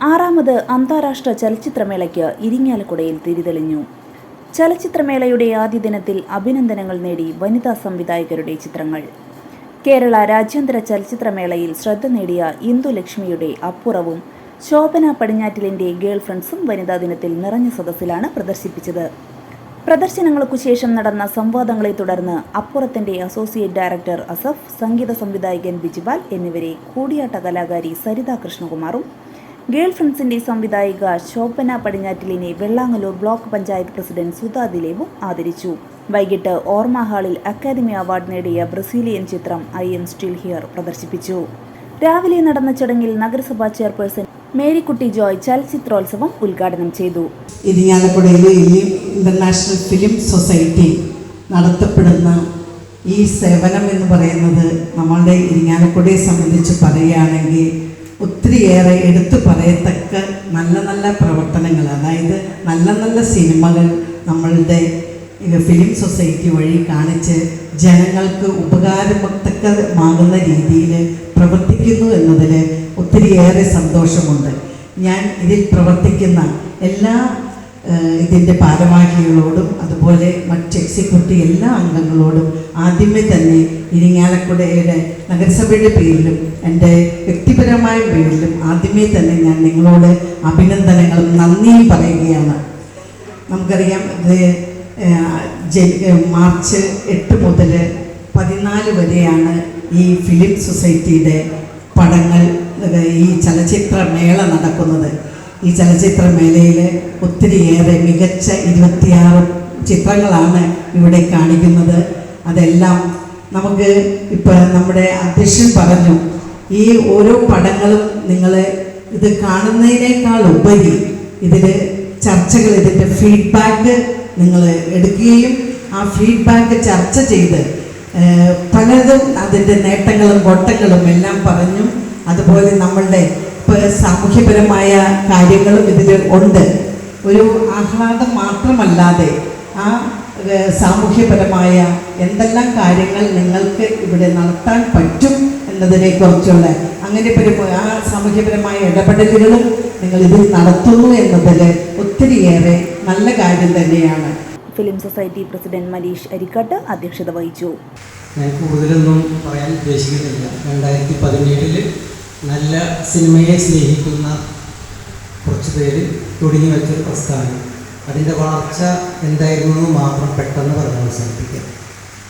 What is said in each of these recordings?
ആറാമത് അന്താരാഷ്ട്ര ചലച്ചിത്രമേളയ്ക്ക് ഇരിങ്ങാലക്കുടയിൽ തിരിതെളിഞ്ഞു. ചലച്ചിത്രമേളയുടെ ആദ്യ ദിനത്തിൽ അഭിനന്ദനങ്ങൾ നേടി വനിതാ സംവിധായകരുടെ ചിത്രങ്ങൾ. കേരള രാജ്യാന്തര ചലച്ചിത്രമേളയിൽ ശ്രദ്ധ നേടിയ ഇന്ദുലക്ഷ്മിയുടെ അപ്പുറവും ശോഭന പടിഞ്ഞാറ്റിലിന്റെ ഗേൾ ഫ്രണ്ട്സും വനിതാ ദിനത്തിൽ നിറഞ്ഞ സദസ്സിലാണ് പ്രദർശിപ്പിച്ചത്. പ്രദർശനങ്ങൾക്കു ശേഷം നടന്ന സംവാദങ്ങളെ തുടർന്ന് അപ്പുറത്തിന്റെ അസോസിയേറ്റ് ഡയറക്ടർ അസഫ് സംഗീത സംവിധായകൻ ബിജിപാൽ എന്നിവരെ കൂടിയാട്ട കലാകാരി സരിത കൃഷ്ണകുമാറും ഗേൾ ഫ്രണ്ട്സിന്റെ സംവിധായിക ശോഭന പടിഞ്ഞാറ്റിലിനെ വെള്ളാങ്ങലൂർ ബ്ലോക്ക് പഞ്ചായത്ത് പ്രസിഡന്റ് സുധാ ദിലീപും ആദരിച്ചു. വൈകിട്ട് ഓർമ്മ ഹാളിൽ അക്കാദമി അവാർഡ് നേടിയ ബ്രസീലിയൻ ചിത്രം ഐ എം സ്റ്റിൽ ഹിയർ പ്രദർശിപ്പിച്ചു. രാവിലെ നടന്ന ചടങ്ങിൽ നഗരസഭാ ചെയർപേഴ്സൺ മേരിക്കുട്ടി ജോയ് ചലച്ചിത്രോത്സവം ഉദ്ഘാടനം ചെയ്തു. ഇനിയും ഇന്റർനാഷണൽ ഫിലിം സൊസൈറ്റി നടത്തപ്പെടുന്ന ഈ സേവനം എന്ന് പറയുന്നത് നമ്മളുടെ ഇരിങ്ങാലക്കുടയെ സംബന്ധിച്ച് പറയുകയാണെങ്കിൽ ഒത്തിരിയേറെ എടുത്തു പറയത്തക്ക നല്ല നല്ല പ്രവർത്തനങ്ങൾ അതായത് നല്ല നല്ല സിനിമകൾ നമ്മളുടെ ഫിലിം സൊസൈറ്റി വഴി കാണിച്ച് ജനങ്ങൾക്ക് ഉപകാരമാകുന്ന രീതിയിൽ പ്രവർത്തിക്കുന്നു എന്നതിൽ ഒത്തിരിയേറെ സന്തോഷമുണ്ട്. ഞാൻ ഇതിൽ പ്രവർത്തിക്കുന്ന എല്ലാ ഇതിന്റെ ഭാരവാഹികളോടും അതുപോലെ മറ്റ് എക്സിക്യൂട്ടീവ് എല്ലാ അംഗങ്ങളോടും ആദ്യമേ തന്നെ ഇരിങ്ങാലക്കുടയുടെ നഗരസഭയുടെ പേരിലും എന്റെ വ്യക്തിപരമായ പേരിലും ആദ്യമേ തന്നെ ഞാൻ നിങ്ങളോട് അഭിനന്ദനങ്ങളും നന്ദിയും പറയുകയാണ്. നമുക്കറിയാം ഇത് മാർച്ച് എട്ട് മുതൽ പതിനാല് വരെയാണ് ഈ ഫിലിം സൊസൈറ്റിയുടെ പടങ്ങൾ ഈ ചലച്ചിത്ര മേള നടക്കുന്നത്. ഈ ചലച്ചിത്ര മേലയിൽ ഒത്തിരിയേറെ മികച്ച ഇരുപത്തിയാറ് ചിത്രങ്ങളാണ് ഇവിടെ കാണിക്കുന്നത്. അതെല്ലാം നമുക്ക് ഇപ്പം നമ്മുടെ അധ്യക്ഷൻ പറഞ്ഞു ഈ ഓരോ പടങ്ങളും നിങ്ങൾ ഇത് കാണുന്നതിനേക്കാൾ ഉപരി ഇതിൽ ചർച്ചകൾ ഇതിന്റെ ഫീഡ്ബാക്ക് നിങ്ങൾ എടുക്കുകയും ആ ഫീഡ്ബാക്ക് ചർച്ച ചെയ്ത് പലതും അതിന്റെ നേട്ടങ്ങളും കോട്ടങ്ങളും എല്ലാം പറഞ്ഞു. അതുപോലെ നമ്മളുടെ ഇപ്പോൾ സാമൂഹ്യപരമായ കാര്യങ്ങളും ഇതിൽ ഉണ്ട്. ഒരു ആഹ്ലാദം മാത്രമല്ലാതെ ആ സാമൂഹ്യപരമായ എന്തെല്ലാം കാര്യങ്ങൾ നിങ്ങൾക്ക് ഇവിടെ നടത്താൻ പറ്റും എന്നതിനെ കുറിച്ചുള്ള അങ്ങനെ ആ സാമൂഹ്യപരമായ ഇടപെടലുകളും നിങ്ങൾ ഇതിൽ നടത്തുന്നു എന്നതിൽ ഒത്തിരിയേറെ നല്ല കാര്യം തന്നെയാണ്. Film society president Manish Arikkat അധ്യക്ഷത വഹിച്ചു. ഞാൻ കൂടുതലൊന്നും പറയാൻ ഉദ്ദേശിക്കുന്നില്ല. രണ്ടായിരത്തി പതിനേഴിൽ നല്ല സിനിമയെ സ്നേഹിക്കുന്ന കുറച്ച് പേര് തുടങ്ങി വെച്ചൊരു പ്രസ്ഥാനം. അതിന്റെ വളർച്ച എന്തായിരുന്നു മാത്രം പെട്ടെന്ന് പറഞ്ഞ് അവസാനിപ്പിക്കാം.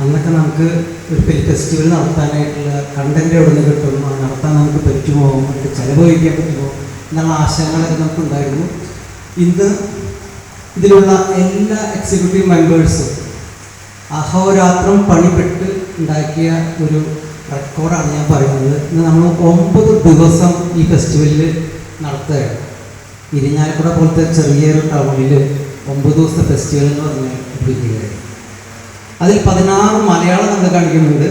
അന്നൊക്കെ നമുക്ക് ഒരു ഫെസ്റ്റിവൽ നടത്താനായിട്ടുള്ള കണ്ടന്റ് എവിടെ നിന്ന് കിട്ടും അത് നടത്താൻ നമുക്ക് പറ്റുമോ അതിന്റെ ചെലവഴിക്കാൻ പറ്റുമോ എന്നുള്ള ആശയങ്ങളൊക്കെ നമുക്കുണ്ടായിരുന്നു. ഇന്ന് ഇതിലുള്ള എല്ലാ എക്സിക്യൂട്ടീവ് മെമ്പേഴ്സും അഹോരാത്രം പണിപ്പെട്ട് ഉണ്ടാക്കിയ ഒരു റെക്കോർഡാണ് ഞാൻ പറയുന്നത്. ഇന്ന് നമ്മൾ ഒമ്പത് ദിവസം ഈ ഫെസ്റ്റിവലിൽ നടത്തുകയാണ്. ഇരിഞ്ഞാലക്കുട പോലത്തെ ചെറിയൊരു ടൗണിൽ ഒമ്പത് ദിവസത്തെ ഫെസ്റ്റിവൽ എന്ന് പറഞ്ഞ അതിൽ പതിനാറ് മലയാളം നമ്മൾ കാണിക്കുന്നുണ്ട്.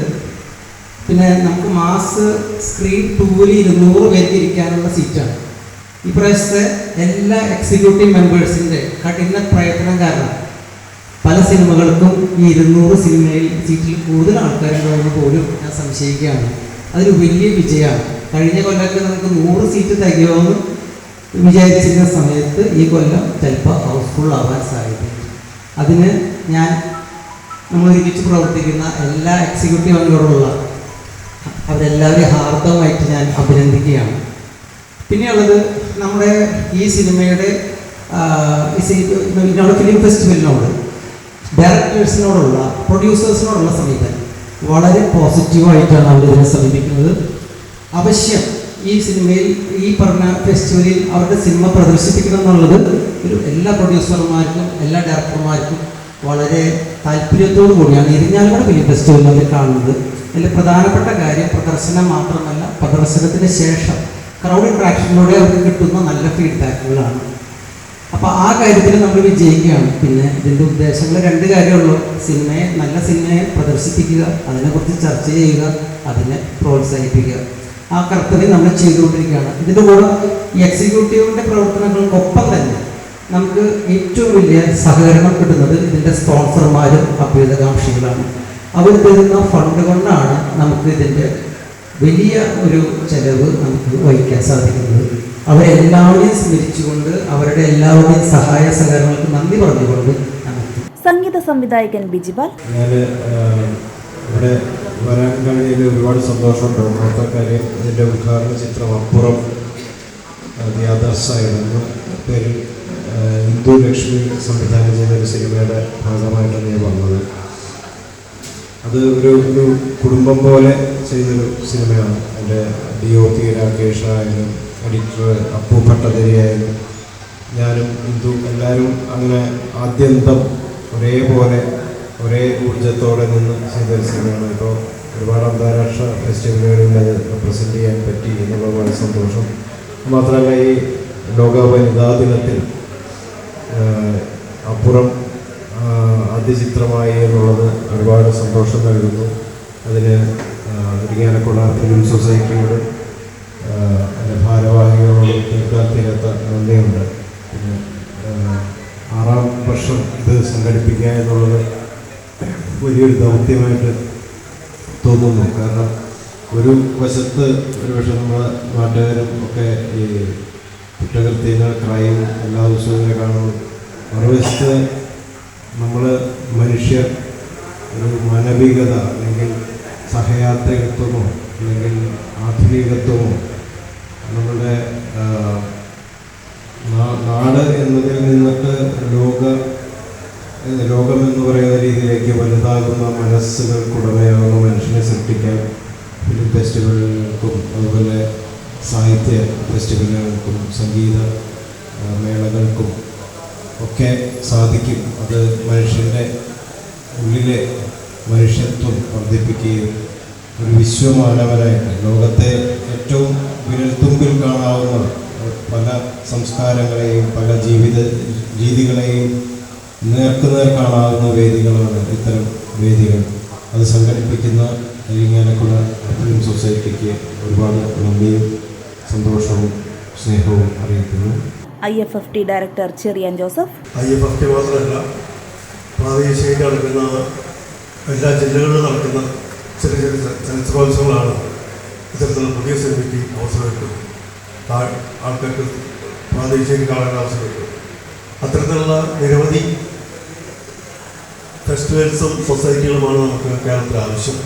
പിന്നെ നമുക്ക് മാസ് സ്ക്രീൻ ടൂവിൽ ഇരുന്നൂറ് പേർക്ക് ഇരിക്കാനുള്ള സീറ്റാണ് ഈ എല്ലാ എക്സിക്യൂട്ടീവ് മെമ്പേഴ്സിന്റെ കഠിന പ്രയത്നം കാരണം സിനിമകൾക്കും ഈ ഇരുന്നൂറ് സിനിമയിൽ സീറ്റിൽ കൂടുതൽ ആൾക്കാരുണ്ടാവുന്ന പോലും ഞാൻ സംശയിക്കുകയാണ്. അതൊരു വലിയ വിജയമാണ്. കഴിഞ്ഞ കൊല്ലമൊക്കെ നമുക്ക് നൂറ് സീറ്റ് തികയുമെന്ന് വിചാരിച്ചിരുന്ന സമയത്ത് ഈ കൊല്ലം ചിലപ്പോൾ ഹൗസ്ഫുൾ ആവാൻ സാധ്യതയുണ്ട്. അതിന് ഞാൻ നമ്മൾ ഒരുമിച്ച് പ്രവർത്തിക്കുന്ന എല്ലാ എക്സിക്യൂട്ടീവ് അംഗങ്ങളുള്ള അവരെല്ലാവരെയും ഹാർദവമായിട്ട് ഞാൻ അഭിനന്ദിക്കുകയാണ്. പിന്നെയുള്ളത് നമ്മുടെ ഈ സിനിമയുടെ സി- ഫിലിം ഫെസ്റ്റിവലിനോട് ഡയറക്ടേഴ്സിനോടുള്ള പ്രൊഡ്യൂസേഴ്സിനോടുള്ള സമീപനം. വളരെ പോസിറ്റീവായിട്ടാണ് അവർ ഇതിനെ സമീപിക്കുന്നത്. അവശ്യം ഈ സിനിമയിൽ ഈ പറഞ്ഞ ഫെസ്റ്റിവലിൽ അവരുടെ സിനിമ പ്രദർശിപ്പിക്കണം എന്നുള്ളത് ഒരു എല്ലാ പ്രൊഡ്യൂസർമാർക്കും എല്ലാ ഡയറക്ടർമാർക്കും വളരെ താല്പര്യത്തോടു കൂടിയാണ്. ഇരിഞ്ഞാലക്കുട ഫിലിം ഫെസ്റ്റിവലിൽ അവർ കാണുന്നത്. അതിൽ പ്രധാനപ്പെട്ട കാര്യം പ്രദർശനം മാത്രമല്ല പ്രദർശനത്തിന് ശേഷം ക്രൗഡ് ഇൻട്രാക്ഷനിലൂടെ അവർക്ക് കിട്ടുന്ന നല്ല ഫീഡ്ബാക്കുകളാണ് അപ്പോൾ ആ കാര്യത്തിൽ നമ്മൾ വിജയിക്കുകയാണ്. പിന്നെ ഇതിന്റെ ഉദ്ദേശങ്ങൾ രണ്ട് കാര്യമുള്ളൂ സിനിമയെ നല്ല സിനിമയെ പ്രദർശിപ്പിക്കുക അതിനെക്കുറിച്ച് ചർച്ച ചെയ്യുക അതിനെ പ്രോത്സാഹിപ്പിക്കുക. ആ കർത്തവ്യം നമ്മൾ ചെയ്തുകൊണ്ടിരിക്കുകയാണ്. ഇതിന്റെ കൂടെ ഈ എക്സിക്യൂട്ടീവിന്റെ പ്രവർത്തനങ്ങൾക്കൊപ്പം തന്നെ നമുക്ക് ഏറ്റവും വലിയ സഹകരണം കിട്ടുന്നത് ഇതിന്റെ സ്പോൺസർമാരും അഭ്യുതകാംക്ഷികളാണ് അവർ തരുന്ന ഫണ്ട് കൊണ്ടാണ് നമുക്ക് ഇതിന്റെ വലിയ ഒരു ചെലവ് നമുക്ക് വഹിക്കാൻ സാധിക്കുന്നത്. അവരെല്ലാവരെയും സ്മരിച്ചുകൊണ്ട് അവരുടെ എല്ലാവരുടെയും സഹായ സഹകരണങ്ങൾക്ക് നന്ദി പറഞ്ഞുകൊണ്ട് സംഗീത സംവിധായകൻ ബിജിപാൽ ഞാൻ ഇവിടെ വരാൻ കഴിഞ്ഞതിൽ ഒരുപാട് സന്തോഷമുണ്ട് ഒന്നാമത്തെ കാര്യം ഇതിന്റെ ഉദ്ഘാടന ചിത്രം അപ്പുറം എന്ന പേരിൽ ഇന്ദു ലക്ഷ്മി സംവിധാനം ചെയ്ത ഒരു സിനിമയുടെ ഭാഗമായിട്ടാണ് ഞാൻ വന്നത്. അത് ഒരു ഒരു കുടുംബം പോലെ ചെയ്തൊരു സിനിമയാണ്. എന്റെ ഡി ഒ പി രാകേഷ് ആയാലും എഡിറ്റർ അപ്പു ഭട്ടതിരിയായാലും ഞാനും ഇന്ദു എല്ലാവരും അങ്ങനെ ആദ്യന്തം ഒരേപോലെ ഒരേ ഊർജത്തോടെ നിന്ന് ചെയ്തൊരു സിനിമയാണ്. ഇപ്പോൾ ഒരുപാട് അന്താരാഷ്ട്ര ഫെസ്റ്റിവലുകളിൽ അത് റെപ്രസെന്റ് ചെയ്യാൻ പറ്റി എന്നുള്ളത് വളരെ സന്തോഷം. മാത്രമല്ല ഈ ലോക വനിതാ ദിനത്തിൽ അപ്പുറം ആദ്യചിത്രമായി ചിത്രമായി എന്നുള്ളത് ഒരുപാട് സന്തോഷം നൽകുന്നു. അതിന് ഇരിങ്ങാലക്കുട ഫിലിം സൊസൈറ്റിയോട് ഭാരവാഹികളോട് തീർക്കാൻ തീരാത്ത നന്ദിയുണ്ട് പിന്നെ ആറാം വർഷം ഇത് സംഘടിപ്പിക്കുക എന്നുള്ളത് വലിയൊരു ദൗത്യമായിട്ട് തോന്നുന്നു. കാരണം ഒരു വശത്ത് ഒരുപക്ഷെ നമ്മുടെ നാട്ടുകാരും ഒക്കെ ഈ കുറ്റകൃത്യങ്ങൾ ക്രൈം എല്ലാ ദിവസവും ഇങ്ങനെ കാണുന്നു. മറുവശത്ത് നമ്മൾ മനുഷ്യർ ഒരു മാനവികത അല്ലെങ്കിൽ സഹയാത്രികത്വമോ അല്ലെങ്കിൽ ആധുനികത്വമോ നമ്മുടെ നാട് എന്നതിൽ നിന്നിട്ട് ലോക ലോകം എന്ന് പറയുന്ന രീതിയിലേക്ക് വലുതാകുന്ന മനസ്സുകൾക്കുടമയാകുന്ന മനുഷ്യനെ സൃഷ്ടിക്കാൻ ഫിലിം ഫെസ്റ്റിവലുകൾക്കും അതുപോലെ സാഹിത്യ ഫെസ്റ്റിവലുകൾക്കും സംഗീത മേളകൾക്കും ഒക്കെ സാധിക്കും. അത് മനുഷ്യന്റെ ഉള്ളിലെ മനുഷ്യത്വം വർദ്ധിപ്പിക്കുകയും ഒരു വിശ്വമാനവനായിട്ട് ലോകത്തെ ഏറ്റവും വിരൽത്തുമ്പിൽ കാണാവുന്ന പല സംസ്കാരങ്ങളെയും പല ജീവിത രീതികളെയും നേർക്കുനേർ കാണാവുന്ന വേദികളാണ് ഇത്തരം വേദികൾ. അത് സംഘടിപ്പിക്കുന്ന ഇരിങ്ങാലക്കുട ഫിലിം സൊസൈറ്റിക്ക് ഒരുപാട് നന്ദിയും സന്തോഷവും സ്നേഹവും അറിയിക്കുന്നു. I F F T director Cherian Joseph. I F F T മാത്രമല്ല പ്രാദേശിക നടക്കുന്ന എല്ലാ ജില്ലകളിലും നടക്കുന്ന ചെറിയ ചെറിയ ചലച്ചിത്രോത്സവങ്ങളാണ് ഇത്തരത്തിലുള്ള പുതിയ സിനിമയ്ക്ക് അവസരം കിട്ടുന്നത് ആൾക്കാർക്ക് പ്രാദേശിക കാണാൻ അവസരം കിട്ടും അത്തരത്തിലുള്ള നിരവധി ഫെസ്റ്റിവൽസും സൊസൈറ്റികളുമാണ് നമുക്ക് കേരളത്തിൽ ആവശ്യം.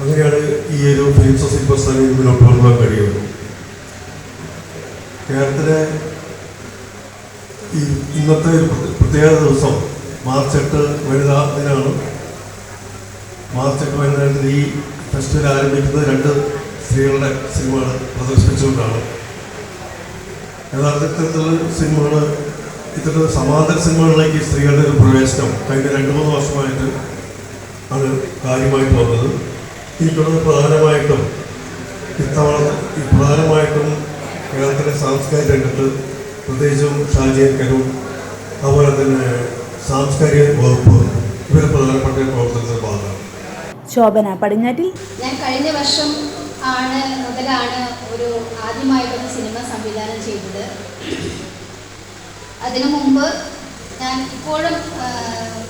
അങ്ങനെയാണ് ഈ ഒരു ഫിലിം സൊസൈറ്റി പ്രസ്ഥാനം മുന്നോട്ട് കൊണ്ടുപോകാൻ കഴിയുള്ളൂ കേരളത്തിലെ ഈ ഇന്നത്തെ പ്രത്യേക ദിവസം മാർച്ച് എട്ട് വനിതാ ദിനമാണ്. മാർച്ച് ഒക്കെ വൈകുന്നേരത്തിൽ ഈ ഫെസ്റ്റിവൽ ആരംഭിക്കുന്നത് രണ്ട് സ്ത്രീകളുടെ സിനിമകൾ പ്രദർശിപ്പിച്ചുകൊണ്ടാണ്. യഥാർത്ഥത്തിൽ സിനിമകൾ ഇത്തരത്തിലുള്ള സമാന്തര സിനിമകളിലേക്ക് സ്ത്രീകളുടെ ഒരു പ്രവേശനം കഴിഞ്ഞ രണ്ട് മൂന്ന് വർഷമായിട്ട് ആണ് കാര്യമായിട്ട് വന്നത് എനിക്കുള്ളത് പ്രധാനമായിട്ടും ഇത്തവണ ഈ പ്രധാനമായിട്ടും കേരളത്തിലെ സാംസ്കാരിക രംഗത്ത് പ്രത്യേകിച്ചും ഷാജിയൻ കരൂർ അതുപോലെ തന്നെ സാംസ്കാരിക വകുപ്പ് ഇവരെ പ്രധാനപ്പെട്ട പ്രവർത്തനങ്ങൾ ശോഭന പടിഞ്ഞാറ്റിൽ? ഞാൻ കഴിഞ്ഞ വർഷം ആണ് മുതലാണ് ഒരു ആദ്യമായിട്ടൊരു സിനിമ സംവിധാനം ചെയ്തത്. അതിനു മുമ്പ് ഞാൻ ഇപ്പോഴും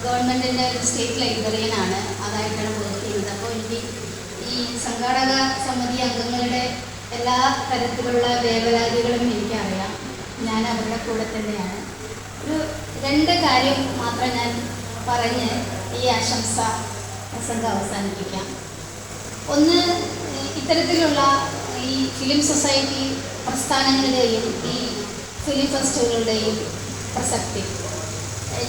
ഗവൺമെന്റിന്റെ ഒരു സ്റ്റേറ്റ് ലൈബ്രറിയനാണ്. അതായിട്ടാണ് വർക്ക് ചെയ്യുന്നത് അപ്പോൾ എനിക്ക് ഈ സംഘാടക സമിതി അംഗങ്ങളുടെ എല്ലാ തരത്തിലുള്ള വേവലാതികളും എനിക്കറിയാം. ഞാൻ അവരുടെ കൂടെ തന്നെയാണ്. ഒരു രണ്ട് കാര്യം മാത്രം ഞാൻ പറഞ്ഞ് ഈ ആശംസ പ്രസംഗം അവസാനിപ്പിക്കാം. ഒന്ന് ഇത്തരത്തിലുള്ള ഈ ഫിലിം സൊസൈറ്റി പ്രസ്ഥാനങ്ങളുടെയും ഈ ഫിലിം ഫെസ്റ്റിവലുകളുടെയും പ്രസക്തി.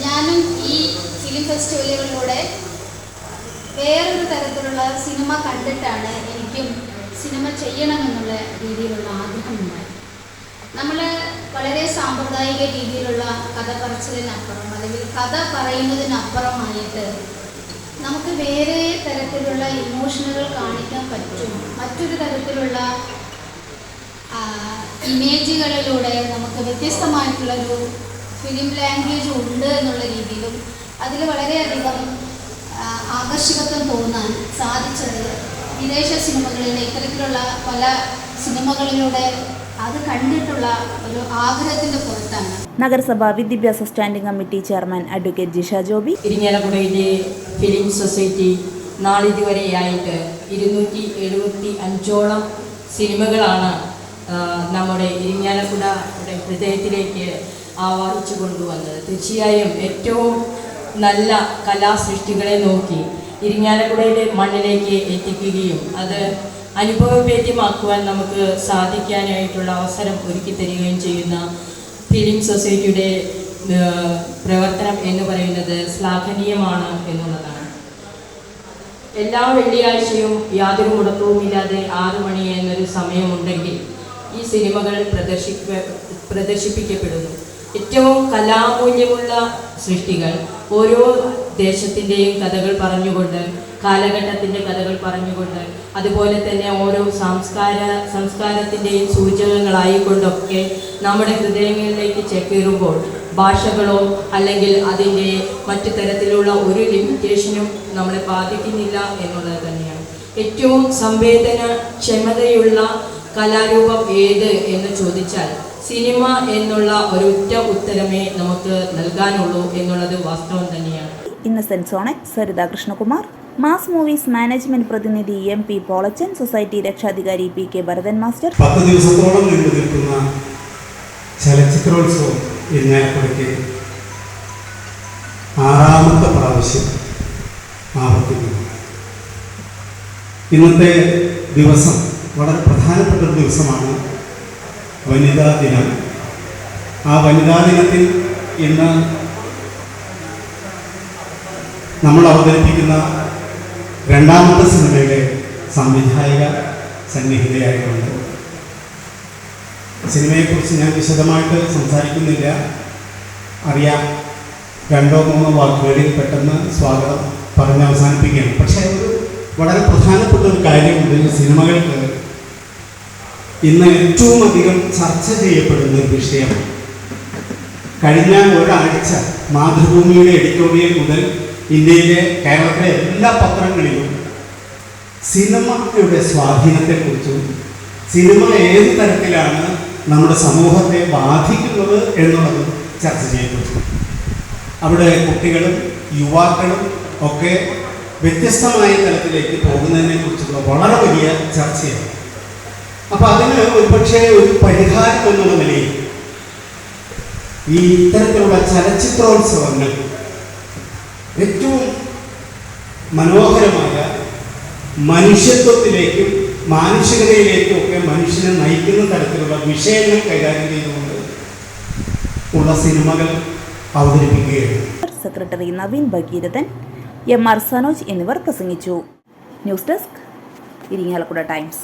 ഞാനും ഈ ഫിലിം ഫെസ്റ്റിവലുകളിലൂടെ വേറൊരു തരത്തിലുള്ള സിനിമ കണ്ടിട്ടാണ് എനിക്കും സിനിമ ചെയ്യണമെന്നുള്ള രീതിയിലുള്ള ആഗ്രഹമുണ്ടായി നമ്മൾ വളരെ സാമ്പ്രദായിക രീതിയിലുള്ള കഥ പറച്ചിലിനപ്പുറം അല്ലെങ്കിൽ കഥ പറയുന്നതിനപ്പുറമായിട്ട് നമുക്ക് വേറെ തരത്തിലുള്ള ഇമോഷനുകൾ കാണിക്കാൻ പറ്റും. മറ്റൊരു തരത്തിലുള്ള ഇമേജുകളിലൂടെ നമുക്ക് വ്യത്യസ്തമായിട്ടുള്ളൊരു ഫിലിം ലാംഗ്വേജ് ഉണ്ട് എന്നുള്ള രീതിയിലും അതിൽ വളരെയധികം ആകർഷകത്വം തോന്നാൻ സാധിച്ചത് വിദേശ സിനിമകളിലെ ഇത്തരത്തിലുള്ള പല സിനിമകളിലൂടെ അത് കണ്ടിട്ടുള്ള ഒരു ആഗ്രഹത്തിന്റെ പുറത്താണ്. നഗരസഭ വിദ്യാഭ്യാസ standing committee chairman advocate Jisha Joby. ഇരിങ്ങാലക്കുടയിലെ film society നാളിതുവരെയായിട്ട് ഇരുന്നൂറ്റി എഴുപത്തി അഞ്ചോളം സിനിമകളാണ് നമ്മുടെ ഇരിങ്ങാലക്കുടയുടെ ഹൃദയത്തിലേക്ക് ആവാഹിച്ചു കൊണ്ടുവന്നത്. തീർച്ചയായും ഏറ്റവും നല്ല കലാസൃഷ്ടികളെ നോക്കി ഇരിങ്ങാലക്കുടയുടെ മണ്ണിലേക്ക് എത്തിക്കുകയും അത് അനുഭവവേദ്യമാക്കുവാൻ നമുക്ക് സാധിക്കാനായിട്ടുള്ള അവസരം ഒരുക്കി തരികയും ചെയ്യുന്ന ഫിലിം സൊസൈറ്റിയുടെ പ്രവർത്തനം എന്ന് പറയുന്നത് ശ്ലാഘനീയമാണ് എന്നുള്ളതാണ്. എല്ലാ വെള്ളിയാഴ്ചയും യാതൊരു മുടക്കവുമില്ലാതെ ആറു മണി എന്നൊരു സമയമുണ്ടെങ്കിൽ ഈ സിനിമകൾ പ്രദർശിപ്പ പ്രദർശിപ്പിക്കപ്പെടുന്നു. ഏറ്റവും കലാമൂല്യമുള്ള സൃഷ്ടികൾ ഓരോ ദേശത്തിന്റെയും കഥകൾ പറഞ്ഞുകൊണ്ട് കാലഘട്ടത്തിന്റെ കഥകൾ പറഞ്ഞുകൊണ്ട് അതുപോലെ തന്നെ ഓരോ സംസ്കാര സംസ്കാരത്തിന്റെയും സൂചകങ്ങളായിക്കൊണ്ടൊക്കെ നമ്മുടെ ഹൃദയങ്ങളിലേക്ക് ചേക്കേറുമ്പോൾ ഭാഷകളോ അല്ലെങ്കിൽ അതിന്റെ മറ്റു തരത്തിലുള്ള ഒരു ലിമിറ്റേഷനും നമ്മളെ ബാധിക്കുന്നില്ല എന്നുള്ളത് തന്നെയാണ്. ഏറ്റവും സംവേദനക്ഷമതയുള്ള കലാരൂപം ഏത് എന്ന് ചോദിച്ചാൽ സിനിമ എന്നുള്ള ഒരൊറ്റ ഉത്തരമേ നമുക്ക് നൽകാനുള്ളൂ എന്നുള്ളത് വാസ്തവം തന്നെയാണ്. Innocent സോണക് Saritha Krishnakumar. Mass movies management പ്രതിനിധി എം പി പോളച്ചൻ സൊസൈറ്റി രക്ഷാധികാരി പി കെ ഭരതൻ മാസ്റ്റർ. പത്ത് ദിവസത്തോളം നീണ്ടു നിൽക്കുന്ന ചലച്ചിത്രോത്സവം ഇരിഞ്ഞാലക്കുടയ്ക്ക് ആറാമത്തെ പ്രാവശ്യം ആവർത്തിക്കുന്നു. ഇന്നത്തെ ദിവസം വളരെ പ്രധാനപ്പെട്ട ഒരു ദിവസമാണ് വനിതാ ദിനം. ആ വനിതാ ദിനത്തിൽ ഇന്ന് നമ്മൾ അവതരിപ്പിക്കുന്ന രണ്ടാമത്തെ സിനിമയിലെ സംവിധായക സന്നിഹിതയായിട്ടുണ്ട്. സിനിമയെക്കുറിച്ച് ഞാൻ വിശദമായിട്ട് സംസാരിക്കുന്നില്ല. അറിയാം രണ്ടോ മൂന്നോ വാക്കുകളിൽ പെട്ടെന്ന് സ്വാഗതം പറഞ്ഞ് അവസാനിപ്പിക്കുകയാണ്. പക്ഷേ ഒരു വളരെ പ്രധാനപ്പെട്ട ഒരു കാര്യമുണ്ട് സിനിമകൾക്ക്. ഇന്ന് ഏറ്റവും അധികം ചർച്ച ചെയ്യപ്പെടുന്ന ഒരു വിഷയമാണ്. കഴിഞ്ഞ ഒരാഴ്ച മാതൃഭൂമിയുടെ എഡിറ്റോറിയൽ മുതൽ ഇന്ത്യയിലെ കേരളത്തിലെ എല്ലാ പത്രങ്ങളിലും സിനിമയുടെ സ്വാധീനത്തെക്കുറിച്ചും സിനിമ ഏത് തരത്തിലാണ് നമ്മുടെ സമൂഹത്തെ ബാധിക്കുന്നത് എന്നുള്ളത് ചർച്ച ചെയ്യപ്പെട്ടു. അവിടെ കുട്ടികളും യുവാക്കളും ഒക്കെ വ്യത്യസ്തമായ തലത്തിലേക്ക് പോകുന്നതിനെക്കുറിച്ചുള്ള വളരെ വലിയ ചർച്ചയാണ്. അപ്പോൾ അതിന് ഒരുപക്ഷെ ഒരു പരിഹാരം എന്നുള്ള നിലയിൽ ഈ ഇത്തരത്തിലുള്ള ചലച്ചിത്രോത്സവങ്ങൾ ഏറ്റവും മനോഹരമായ മനുഷ്യത്വത്തിലേക്കും മാനുഷികതയിലേക്കും ഒക്കെ മനുഷ്യനെ നയിക്കുന്ന തരത്തിലുള്ള വിഷയങ്ങൾ കൈകാര്യം ചെയ്തുകൊണ്ട് ഉള്ള സിനിമകൾ അവതരിപ്പിക്കുകയാണ്. Secretary Naveen Bhagirathan M R Sanoj എന്നിവർ പ്രസംഗിച്ചു. News desk Irinjalakuda times.